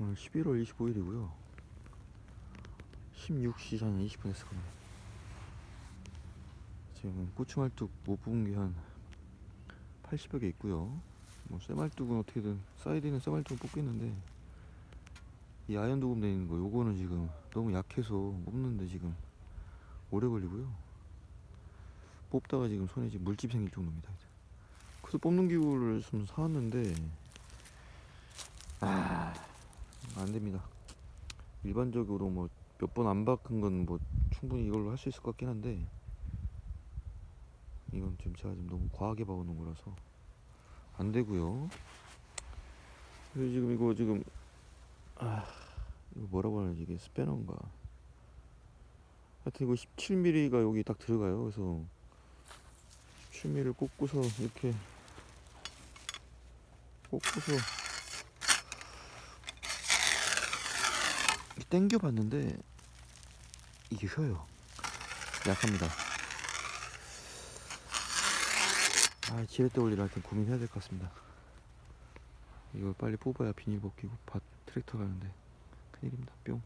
오늘 11월 25일이고요. 16시 한 20분 했을 겁니다. 지금 고추말뚝 못 뽑은 게 한 80여 개 있고요. 뭐 쇠말뚝은 어떻게든 사이드는 쇠말뚝을 뽑겠는데 이 아연 도금 되는 거 요거는 지금 너무 약해서 뽑는데 지금 오래 걸리고요. 뽑다가 지금 손에 지금 물집 생길 정도입니다. 그래서 뽑는 기구를 좀 사왔는데 아, 안 됩니다. 일반적으로 뭐 몇 번 안 박은 건 뭐 충분히 이걸로 할 수 있을 것 같긴 한데 이건 지금 제가 지금 너무 과하게 박아놓은 거라서 안 되고요. 지금 이거 지금 아 이거 뭐라고 하는지 이게 스패너인가? 하여튼 이거 17mm가 여기 딱 들어가요. 그래서 17mm를 꽂고서 이렇게 꽂고서 이렇게 당겨 봤는데 이게 휘어요. 약합니다. 아, 지렛대 올리라 하여튼 고민해야 될 것 같습니다. 이걸 빨리 뽑아야 비닐 벗기고 밭 트랙터 가는데 큰일입니다. 뿅.